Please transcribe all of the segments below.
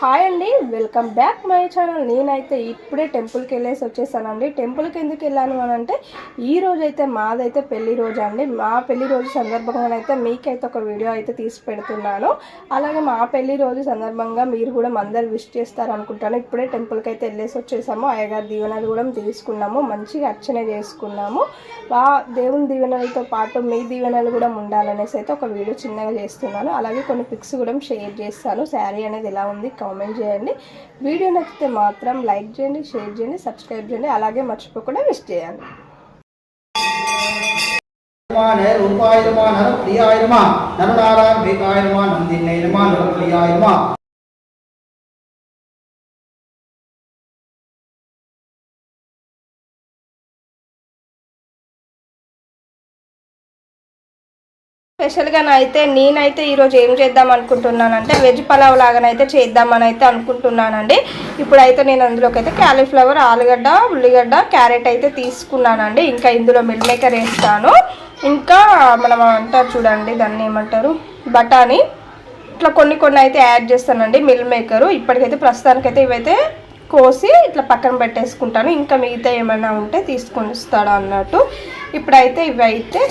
Hi అండి welcome back my channel. నేనైతే ఇప్పుడే టెంపుల్కి వెళ్ళేసి వచ్చేసానండి. టెంపుల్కి ఎందుకు వెళ్ళాను అని అంటే ఈ రోజైతే మాదైతే పెళ్ళి రోజు అండి. మా పెళ్ళి రోజు సందర్భంగా అయితే మీకైతే ఒక వీడియో అయితే తీసి పెడుతున్నాను. అలాగే మా పెళ్ళి రోజు సందర్భంగా మీరు కూడా అందరు విష్ చేస్తారు అనుకుంటాను ఇప్పుడే టెంపుల్కి అయితే వెళ్ళేసి వచ్చేసాము. అయ్యగారి దీవెనలు కూడా తీసుకున్నాము. మంచిగా అర్చన చేసుకున్నాము. బా దేవుని దీవెనలతో పాటు మీ దీవెనలు కూడా ఉండాలనేసి అయితే ఒక వీడియో చిన్నగా చేస్తున్నాను. అలాగే కొన్ని పిక్స్ కూడా షేర్ చేస్తాను. శారీ అనేది ఎలా ఉంది కామెంట్ చేయండి. వీడియో నచ్చితే మాత్రం లైక్ చేయండి షేర్ చేయండి సబ్స్క్రైబ్ చేయండి. అలాగే మర్చిపోకుండా విష్ చేయండి. నమ రూపాయ నమ నర ప్రియాయ నమ నరనారాయణ స్పెషల్గా అయితే నేనైతే ఈరోజు ఏం చేద్దాం అనుకుంటున్నానంటే వెజ్ పలావ్ లాగానైతే చేద్దామని అయితే అనుకుంటున్నానండి. ఇప్పుడైతే నేను అందులోకి అయితే క్యాలీఫ్లవర్ ఆలుగడ్డ ఉల్లిగడ్డ క్యారెట్ అయితే తీసుకున్నానండి. ఇంకా ఇందులో మిల్ మేకర్ వేస్తాను. ఇంకా మనం అంటారు చూడండి దాన్ని ఏమంటారు? బఠానీ. ఇట్లా కొన్ని కొన్ని అయితే యాడ్ చేస్తానండి మిల్ మేకరు. ఇప్పటికైతే ప్రస్తుతానికైతే ఇవైతే కోసి ఇట్లా పక్కన పెట్టేసుకుంటాను. ఇంకా మిగతా ఏమైనా ఉంటే తీసుకొని ఇస్తాడు అన్నట్టు. ఇప్పుడైతే ఇవి అయితే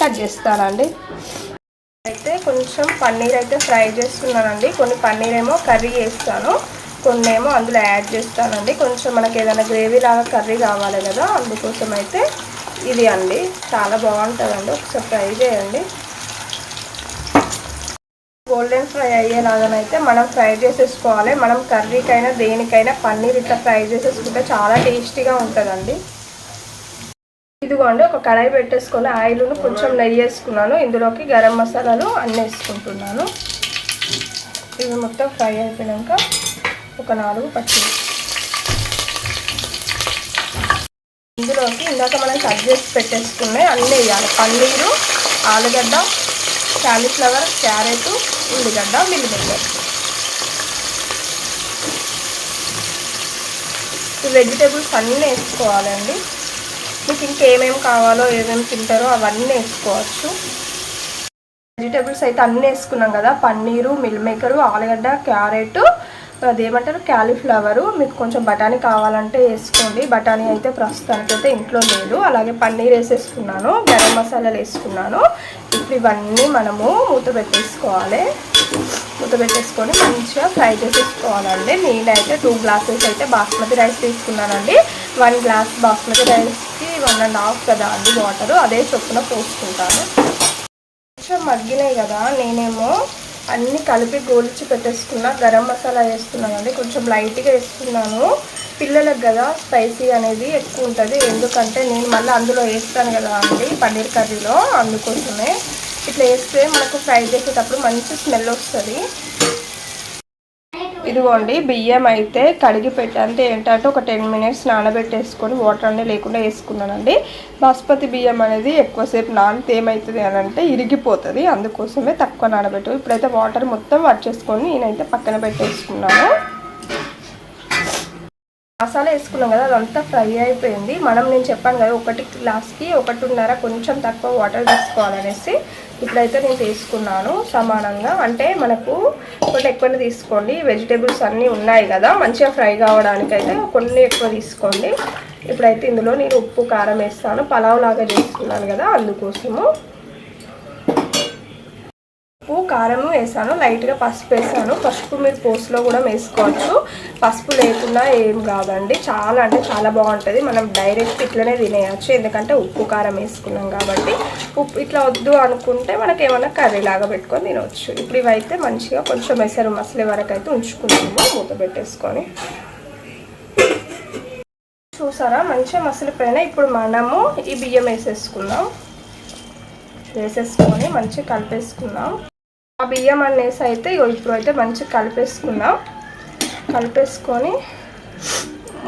కట్ చేస్తానండి అయితే కొంచెం పన్నీర్ అయితే ఫ్రై చేస్తున్నానండి. కొన్ని పన్నీర్ ఏమో కర్రీ చేస్తాను కొన్ని ఏమో అందులో యాడ్ చేస్తానండి. కొంచెం మనకి ఏదైనా గ్రేవీ లాగా కర్రీ కావాలి కదా అందుకోసం అయితే ఇది అండి. చాలా బాగుంటుందండి. ఒకసారి ఫ్రై చేయండి. గోల్డెన్ ఫ్రై అయ్యేలాగానైతే మనం ఫ్రై చేసేసుకోవాలి. మనం కర్రీకైనా దేనికైనా పన్నీర్ ఇట్లా ఫ్రై చేసేసుకుంటే చాలా టేస్టీగా ఉంటుందండి. ఇదిగోండి ఒక కడాయి పెట్టేసుకొని ఆయిల్ను కొంచెం నెయ్యి వేసుకున్నాను. ఇందులోకి గరం మసాలాలు అన్నీ వేసుకుంటున్నాను. ఇవి మొత్తం ఫ్రై అయిపోయాక ఒక నాలుగు పచ్చిమి ఇందులోకి ఇందాక మనం కట్ చేసి పెట్టేసుకున్నాయి అన్నీ వేయాలి. పన్నీరు ఆలుగడ్డ క్యాలీఫ్లవర్ క్యారెట్ ఉల్లిగడ్డ మిల్లిగడ్డ ఈ వెజిటేబుల్స్ అన్నీ వేసుకోవాలండి. మీకు ఇంకేమేమి కావాలో ఏమేమి తింటారో అవన్నీ వేసుకోవచ్చు వెజిటేబుల్స్ అయితే అన్నీ వేసుకున్నాం కదా పన్నీరు మిల్ మేకరు ఆలుగడ్డ క్యారెట్ అదేమంటారు క్యాలీఫ్లవరు. మీకు కొంచెం బఠానీ కావాలంటే వేసుకోండి. బఠానీ అయితే ప్రస్తుతానికి అయితే ఇంట్లో లేదు. అలాగే పన్నీర్ వేసేసుకున్నాను గరం మసాలాలు వేసుకున్నాను. ఇప్పుడు ఇవన్నీ మనము మూత పెట్టేసుకోవాలి. మూత పెట్టేసుకొని మంచిగా ఫ్రై చేసేసుకోవాలండి. నేనైతే టూ గ్లాసెస్ అయితే బాస్మతి రైస్ తీసుకున్నానండి. వన్ గ్లాస్ బాస్మతి రైస్కి వన్ అండ్ హాఫ్ కదా అండి వాటర్. అదే చొప్పున పోసుకుంటాను. కొంచెం మగ్గినాయి కదా నేనేమో అన్నీ కలిపి గోల్చి పెట్టేసుకున్నా. గరం మసాలా వేస్తున్నానండి. కొంచెం లైట్గా వేస్తున్నాను. పిల్లలకు కదా స్పైసీ అనేది ఎక్కువ ఉంటుంది. ఎందుకంటే నేను మళ్ళీ అందులో వేస్తాను కదా అండి పన్నీర్ కర్రీలో అందుకోసమే. ఇట్లా వేస్తే మనకు ఫ్రై చేసేటప్పుడు మంచి స్మెల్ వస్తుంది. ఇదిగోండి బియ్యం అయితే కడిగి పెట్టి అంటే ఏంటంటే ఒక టెన్ మినిట్స్ నానబెట్టేసుకొని వాటర్ అనేది లేకుండా వేసుకున్నానండి. బాస్మతి బియ్యం అనేది ఎక్కువసేపు నానితే ఏమవుతుంది అని అంటే ఇరిగిపోతుంది అందుకోసమే తక్కువ నానబెట్టు ఇప్పుడైతే వాటర్ మొత్తం వచ్చేసుకొని నేనైతే పక్కన పెట్టేసుకున్నాను. మసాలా వేసుకున్నాం కదా అదంతా ఫ్రై అయిపోయింది. మనం నేను చెప్పాను కదా ఒకటి గ్లాస్కి ఒకటిన్నర కొంచెం తక్కువ వాటర్ తీసుకోవాలనేసి ఇప్పుడైతే నేను తీసుకున్నాను సమానంగా. అంటే మనకు కొన్ని ఎక్కువనే తీసుకోండి. వెజిటేబుల్స్ అన్నీ ఉన్నాయి కదా మంచిగా ఫ్రై కావడానికైతే కొన్ని ఎక్కువ తీసుకోండి. ఇప్పుడైతే ఇందులో నేను ఉప్పు కారం వేస్తాను. పలావ్ లాగా చేస్తున్నాను కదా అందుకోసము. ఉప్పు కారం వేసాను. లైట్గా పసుపు వేసాను. పసుపు మీరు పోస్ట్లో కూడా వేసుకోవచ్చు. పసుపు లేకుండా ఏం కాదండి. చాలా అంటే చాలా బాగుంటుంది. మనం డైరెక్ట్ ఇట్లనే తినేయచ్చు. ఎందుకంటే ఉప్పు కారం వేసుకున్నాం కాబట్టి. ఉప్పు ఇట్లా వద్దు అనుకుంటే మనకి ఏమైనా కర్రీ లాగా పెట్టుకొని తినవచ్చు ఇప్పుడు ఇవైతే మంచిగా కొంచెం ఎసరు మసలే వరకు అయితే ఉంచుకుంటాము మూత పెట్టేసుకొని. చూసారా? మంచిగా మసిలిపోయినా ఇప్పుడు మనము ఈ బియ్యం వేసేసుకుందాం. వేసేసుకొని మంచిగా కలిపేసుకుందాం. బియ్యం అనేసి అయితే ఇప్పుడు అయితే మంచిగా కలిపేసుకున్నాం. కలిపేసుకొని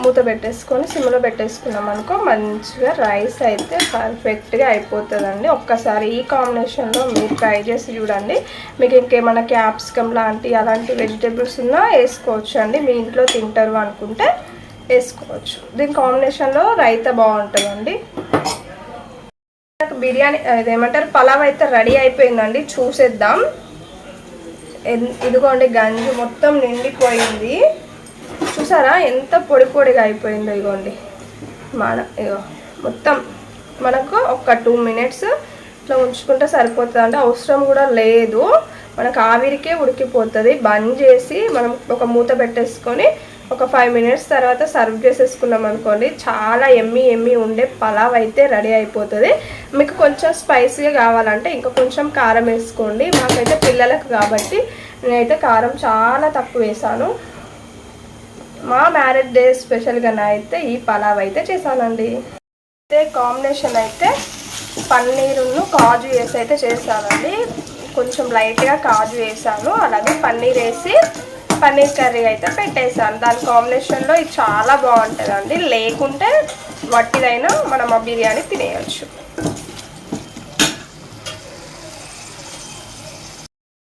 మూత పెట్టేసుకొని సిమ్లో పెట్టేసుకున్నాం అనుకో మంచిగా రైస్ అయితే పర్ఫెక్ట్గా అయిపోతుందండి. ఒక్కసారి ఈ కాంబినేషన్లో మీరు ట్రై చేసి చూడండి. మీకు ఇంకేమైనా క్యాప్సికమ్ లాంటి అలాంటి వెజిటేబుల్స్ ఉన్నా వేసుకోవచ్చు అండి. మీ ఇంట్లో తింటారు అనుకుంటే వేసుకోవచ్చు. దీని కాంబినేషన్లో రైతా బాగుంటుందండి. బిర్యానీ ఇదేమంటారు? పలావ్ అయితే రెడీ అయిపోయిందండి. చూసేద్దాం. ఇదిగోండి గంజి మొత్తం నిండిపోయింది. చూసారా ఎంత పొడి పొడిగా అయిపోయిందో ఇగోండి మన ఇగో మొత్తం మనకు ఒక టూ మినిట్స్ ఇట్లా ఉంచుకుంటే సరిపోతుంది. అంటే అవసరం కూడా లేదు. మనకు ఆవిరికే ఉడికిపోతుంది. బంద్ చేసి మనం ఒక మూత పెట్టేసుకొని ఒక ఫైవ్ మినిట్స్ తర్వాత సర్వ్ చేసేసుకున్నాం అనుకోండి చాలా ఎమ్మి ఎమ్మి ఉండే పలావ్ అయితే రెడీ అయిపోతుంది. మీకు కొంచెం స్పైసీగా కావాలంటే ఇంకా కొంచెం కారం వేసుకోండి. మాకైతే పిల్లలకు కాబట్టి నేనైతే కారం చాలా తక్కువ వేసాను. మా మ్యారేజ్ డే స్పెషల్గా అయితే ఈ పలావ్ అయితే చేశానండి. అయితే కాంబినేషన్ అయితే పన్నీరును కాజు వేసి అయితే చేశానండి. కొంచెం లైట్గా కాజు వేసాను. అలాగే పన్నీర్ వేసి పన్నీర్ కర్రీ అయితే పెట్టేసాను దాని కాంబినేషన్లో ఇది చాలా బాగుంటుందండి. లేకుంటే వట్టిదైనా మనం ఆ బిర్యానీ తినేయచ్చు.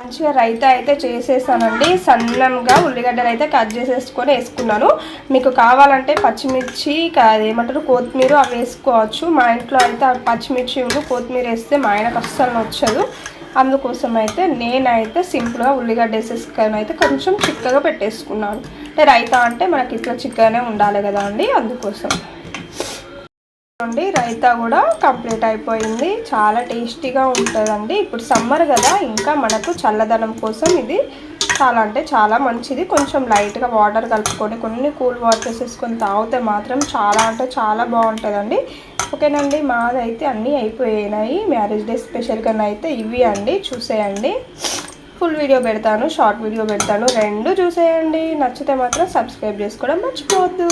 మంచిగా రైతా అయితే చేసేసానండి. సన్నంగా ఉల్లిగడ్డలు అయితే కట్ చేసేసుకొని వేసుకున్నాను. మీకు కావాలంటే పచ్చిమిర్చి అది ఏమంటారు కొత్తిమీర అవి వేసుకోవచ్చు. మా ఇంట్లో అయితే పచ్చిమిర్చి ఉండు కొత్తిమీర వేస్తే మా ఆయనకు అస్సలు నచ్చదు. అందుకోసం అయితే నేనైతే సింపుల్గా ఉల్లిగడ్డ వేసేసుకొని అయితే కొంచెం చిక్కగా పెట్టేసుకున్నాను. అంటే రైతా అంటే మనకి ఇట్లా చిక్కగానే ఉండాలి కదా అండి అందుకోసం. అండి రైతా కూడా కంప్లీట్ అయిపోయింది. చాలా టేస్టీగా ఉంటుందండి. ఇప్పుడు సమ్మర్ కదా ఇంకా మనకు చల్లదనం కోసం ఇది చాలా అంటే చాలా మంచిది. కొంచెం లైట్గా వాటర్ కలుపుకొని కొన్ని కూల్ వాటర్ వేసేసుకొని తాగితే మాత్రం చాలా అంటే చాలా బాగుంటుందండి. ఓకేనండి మాదైతే అన్నీ అయిపోయినాయి. మ్యారేజ్ డే స్పెషల్గా అయితే ఇవి అండి చూసేయండి. ఫుల్ వీడియో పెడతాను షార్ట్ వీడియో పెడతాను రెండు చూసేయండి. నచ్చితే మాత్రం సబ్స్క్రైబ్ చేసుకోవడం మర్చిపోవద్దు.